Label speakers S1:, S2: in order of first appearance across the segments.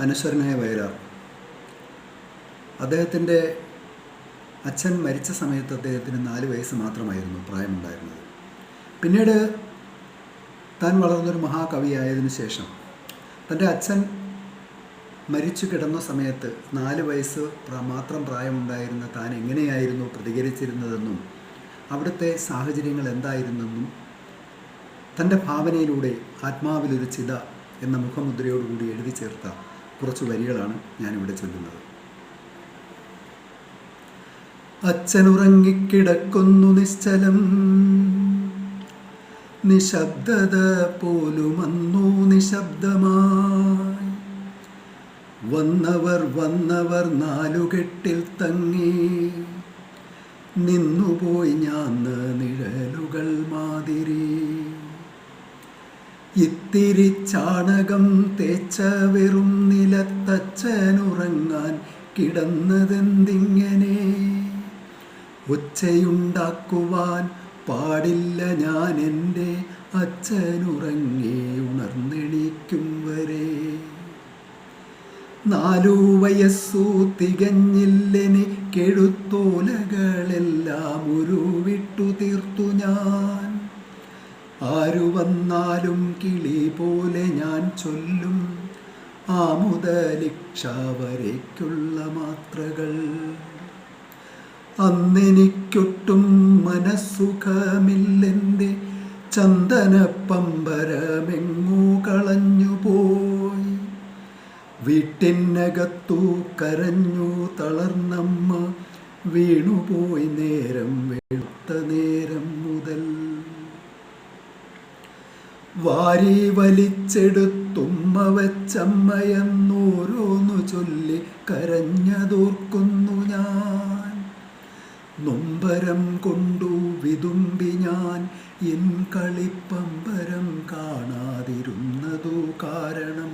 S1: അനശ്വരനായ വയലാർ. അദ്ദേഹത്തിന്റെ അച്ഛൻ മരിച്ച സമയത്ത് അദ്ദേഹത്തിന് നാല് വയസ്സ് മാത്രമായിരുന്നു പ്രായമുണ്ടായിരുന്നത്. പിന്നീട് താൻ വളർന്നൊരു മഹാകവിയായതിനു ശേഷം തന്റെ അച്ഛൻ മരിച്ചു കിടന്ന സമയത്ത് നാല് വയസ്സ് മാത്രം പ്രായമുണ്ടായിരുന്ന താൻ എങ്ങനെയായിരുന്നു പ്രതികരിച്ചിരുന്നതെന്നും അവിടുത്തെ സാഹചര്യങ്ങൾ എന്തായിരുന്നെന്നും തന്റെ ഭാവനയിലൂടെ ആത്മാവിലൊരു ചിത എന്ന മുഖമുദ്രയോടുകൂടി എഴുതി ചേർത്ത കുറച്ച് വരികളാണ് ഞാനിവിടെ ചൊല്ലുന്നത്. അച്ഛനുറങ്ങിക്കിടക്കുന്നു നിശ്ചലം. നിശബ്ദത പോലുമന്നു നിശബ്ദമായി. വന്നവർ വന്നവർ നാലുകെട്ടിൽ തങ്ങി. നിന്നുപോയി ഞാൻ നിഴലുകൾ മാതിരി. ഇത്തിരി ചാണകം തേച്ച വെറും നിലത്തച്ഛനുറങ്ങാൻ കിടന്നതെന്തിങ്ങനെ? ഒച്ചയുണ്ടാക്കുവാൻ പാടില്ല ഞാൻ എന്റെ അച്ഛനുറങ്ങി ഉണർന്നെണീക്കും വരെ. നാലു വയസ്സു തികഞ്ഞില്ലെനിക്കെഴുത്തോലകളെല്ലാം ഉരുവിട്ടു തീർത്തു ഞാൻ. ആരു വന്നാലും കിളി പോലെ ഞാൻ ചൊല്ലും ആ മുതലിക്ഷ മാത്രകൾ അന്നെനിക്കൊട്ടും മനസ്സുഖമില്ലെന്റെ ചന്ദനപ്പമ്പരമെങ്ങു കളഞ്ഞുപോയി വീട്ടിനകത്തു കരഞ്ഞു തളർന്നമ്മ വീണുപോയി നേരം വെളുത്ത നേരം മുതൽ. വാരി വലിച്ചെടുത്തുമ്മ വെച്ചമ്മയെന്നോരോന്നു ചൊല്ലി കരഞ്ഞതോർക്കുന്നു ഞാൻ. നൊമ്പരം കൊണ്ടു വിതുമ്പി ഞാൻ എൻ കളിപ്പമ്പരം കാണാതിരുന്നതു കാരണം.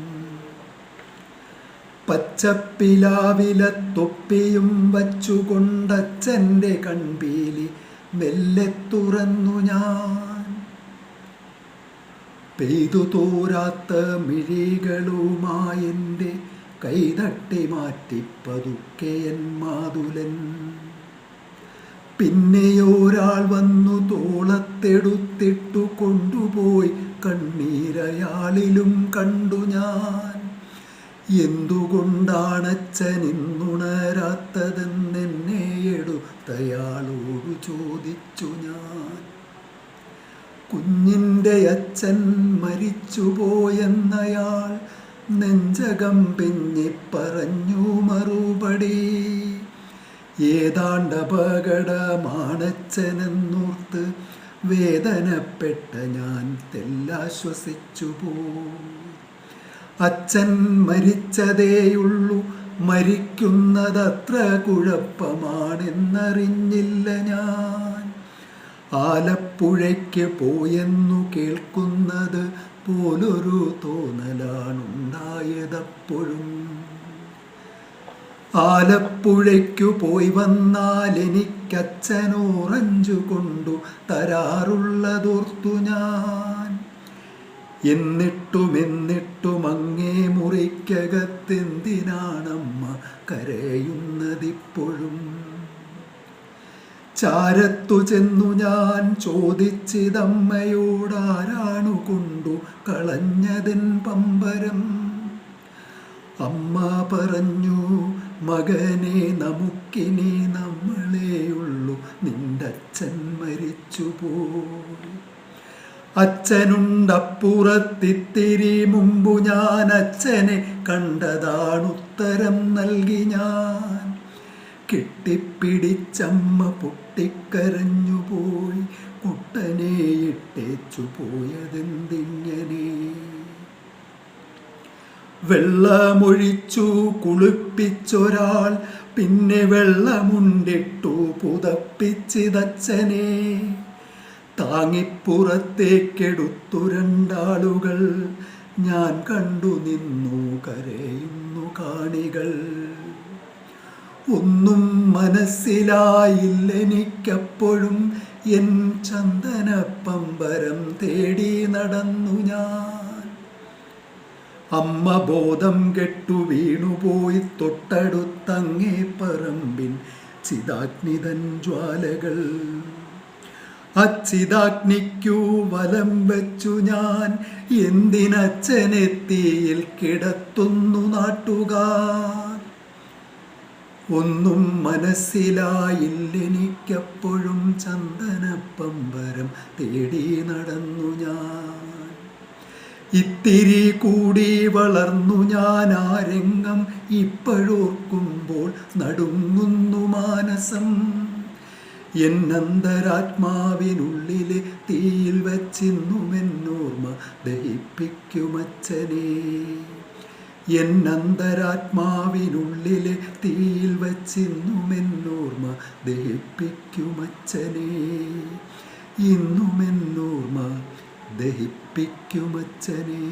S1: പച്ചപ്പിലാവില തൊപ്പിയും വച്ചുകൊണ്ടച്ഛന്റെ കൺപീലി മെല്ലെ തുറന്നു ഞാൻ. പെയ്തു തോരാത്ത മിഴികളുമായെന്റെ കൈതട്ടി മാറ്റി പതുക്കെ എൻ മാതുലൻ. പിന്നെയൊരാൾ വന്നു തോളത്തെടുത്തിട്ടു കൊണ്ടുപോയി കണ്ണീരയാളിലും കണ്ടു ഞാൻ. എന്തുകൊണ്ടാണച്ഛൻ ഇന്നുണരാത്തതെന്നെന്നെ എടുത്തയാളോട് ചോദിച്ചു ഞാൻ. കുഞ്ഞിന്റെ അച്ഛൻ മരിച്ചുപോയെന്നയാൾ നെഞ്ചകം പിഞ്ഞി പറഞ്ഞു മറുപടി. ഏതാണ്ട് അപകടമാണച്ഛനെന്നോർത്ത് വേദനപ്പെട്ട ഞാൻ തെല്ലാശ്വസിച്ചു പോയി അച്ഛൻ മരിച്ചതേയുള്ളൂ മരിക്കുന്നതത്ര കുഴപ്പമാണെന്നറിഞ്ഞില്ല ഞാൻ. ആലപ്പുഴയ്ക്ക് പോയെന്നു കേൾക്കുന്നത് പോലൊരു തോന്നലാണുണ്ടായതപ്പോഴും. ആലപ്പുഴയ്ക്കു പോയി വന്നാൽ എനിക്കച്ഛനോറഞ്ചു കൊണ്ടു തരാറുള്ളതോർത്തു ഞാൻ. എന്നിട്ടും എന്നിട്ടും അങ്ങേ മുറിക്കകത്തെന്തിനാണമ്മ കരയുന്നതിപ്പോഴും. ചാരത്തു ചെന്നു ഞാൻ ചോദിച്ചിതമ്മയോടാരാണു കൊണ്ടു കളഞ്ഞതിൻ പമ്പരം. അമ്മ പറഞ്ഞു മകനെ നമുക്കിനി നമ്മളെയുള്ളൂ നിന്റെ അച്ഛൻ മരിച്ചുപോയി. അച്ഛനുണ്ടപ്പുറത്തിത്തിരി മുമ്പു ഞാൻ അച്ഛനെ കണ്ടതാണുത്തരം നൽകി ഞാൻ. കെട്ടിപ്പിടിച്ചമ്മ പൊട്ടിക്കരഞ്ഞുപോയി കുട്ടനെ ഇട്ടേച്ചു പോയതെന്തിങ്ങനെ? വെള്ളമൊഴിച്ചു കുളിപ്പിച്ചൊരാൾ പിന്നെ വെള്ളമുണ്ടിട്ടു പുതപ്പിച്ചിതച്ഛനെ. താങ്ങിപ്പുറത്തേക്കെടുത്തു രണ്ടാളുകൾ. ഞാൻ കണ്ടു നിന്നു കരയുന്നു കാണികൾ. ഒന്നും മനസ്സിലായില്ലെനിക്കപ്പോഴും എൻ ചന്ദനപ്പമ്പരം തേടി നടന്നു ഞാൻ. അമ്മ ബോധം കെട്ടു വീണുപോയി തൊട്ടടുത്തങ്ങേ പറമ്പിൻ ചിതാഗ്നിതൻ ജ്വാലകൾ. അച്ചിതാഗ്നിക്കു വലം വെച്ചു ഞാൻ. എന്തിനച്ഛനെത്തിയിൽ കിടത്തുന്നു നാട്ടുകാർ? ഒന്നും മനസ്സിലായില്ലെനിക്കപ്പോഴും ചന്ദനപ്പമ്പരം തേടി നടന്നു ഞാൻ. ഇത്തിരി കൂടി വളർന്നു ഞാൻ ആ രംഗം ഇപ്പോഴോർക്കുമ്പോൾ നടുങ്ങുന്നു മാനസം. എന്നന്തരാത്മാവിനുള്ളിലെ തീയിൽ വച്ചിന്നുമെന്നോർമ്മ ദഹിപ്പിക്കുമച്ഛനെ എന്നന്തരാത്മാവിനുള്ളിലെ തീയിൽ വച്ചിന്നുമെന്നോർമ്മ ദഹിപ്പിക്കുമച്ചനെ. ഇന്നുമെന്നോർമ്മ ദഹിപ്പിക്കുമച്ഛനെ